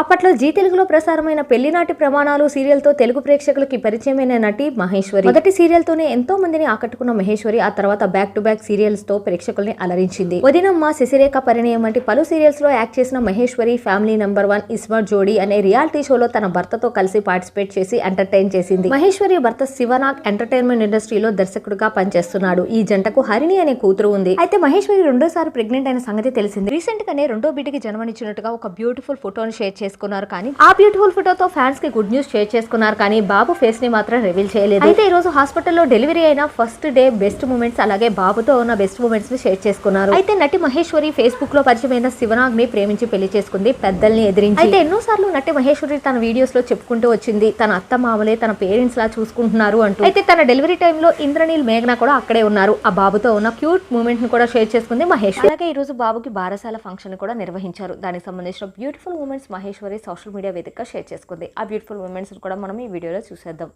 అప్పట్లో జీ తెలుగులో ప్రసారమైన పెళ్ళినాటి ప్రమాణాలు సీరియల్తో తెలుగు ప్రేక్షకులకి పరిచయమైన నటి మహేశ్వరి. మొదటి సీరియల్ తోనే ఎంతో మందిని ఆకట్టుకున్న మహేశ్వరి ఆ తర్వాత బ్యాక్ టు బ్యాక్ సీరియల్స్తో ప్రేక్షకుల్ని అలరించింది. వదినమ్మ శశిరేఖ పరిణయం వంటి పలు సీరియల్స్లో యాక్ట్ చేసిన Maheshwari family number one Ismart Jodi అనే రియాలిటీ షోలో తన భర్తతో కలిసి పార్టిసిపేట్ చేసి ఎంటర్టైన్ చేసింది. మహేశ్వరి భర్త శివనాగ్ ఎంటర్టైన్మెంట్ ఇండస్ట్రీలో దర్శకుడుగా పనిచేస్తున్నాడు. ఈ జంటకు హరిణి అనే కూతురు ఉంది. అయితే మహేశ్వరి రెండోసారి ప్రెగ్నెంట్ అయిన సంగతి తెలిసింది. రీసెంట్ గానే రెండో బిడ్డకి జన్మనిచ్చినట్టుగా ఒక బ్యూటిఫుల్ ఫోటోను షేర్ చేసుకున్నారు కానీ ఆ బ్యూటిఫుల్ ఫోటోతో ఫ్యాన్స్కి గుడ్ న్యూస్ షేర్ చేసుకున్నారు కానీ బాబు ఫేస్ని మాత్రం రివీల్ చేయలేదు. అయితే ఈ రోజు హాస్పిటల్లో డెలివరీ అయిన ఫస్ట్ డే బెస్ట్ మూమెంట్స్ అలాగే బాబుతో ఉన్న బెస్ట్ మూమెంట్స్ని షేర్ చేసుకున్నారు. అయితే నటి మహేశ్వరి ఫేస్బుక్లో పరిచయమైన శివనాగ్ని ప్రేమించి పెళ్ళి చేసుకుంది పెద్దల్ని ఎదిరించి. అయితే ఎన్నో సార్లు నటి మహేశ్వరి తన వీడియోస్లో చెప్పుకుంటూ వచ్చింది. తన అత్త మామలే తన పేరెంట్స్ లా చూసుకుంటున్నారు అంటూ. అయితే తన డెలివరీ టైంలో ఇంద్రనీల్ మేఘన కూడా అక్కడే ఉన్నారు. ఆ బాబుతో ఉన్న క్యూట్ మూమెంట్ని కూడా షేర్ చేసుకుంది మహేశ్వరి. అలాగే ఈ రోజు బాబుకి బారసాల ఫంక్షన్ కూడా నిర్వహించారు. దానికి సంబంధించిన beautiful moments Maheshwari social media వేదికగా షేర్ చేసుకుంది. ఆ బ్యూటిఫుల్ మూమెంట్స్ కూడా మనం ఈ వీడియోలో చూసేద్దాం.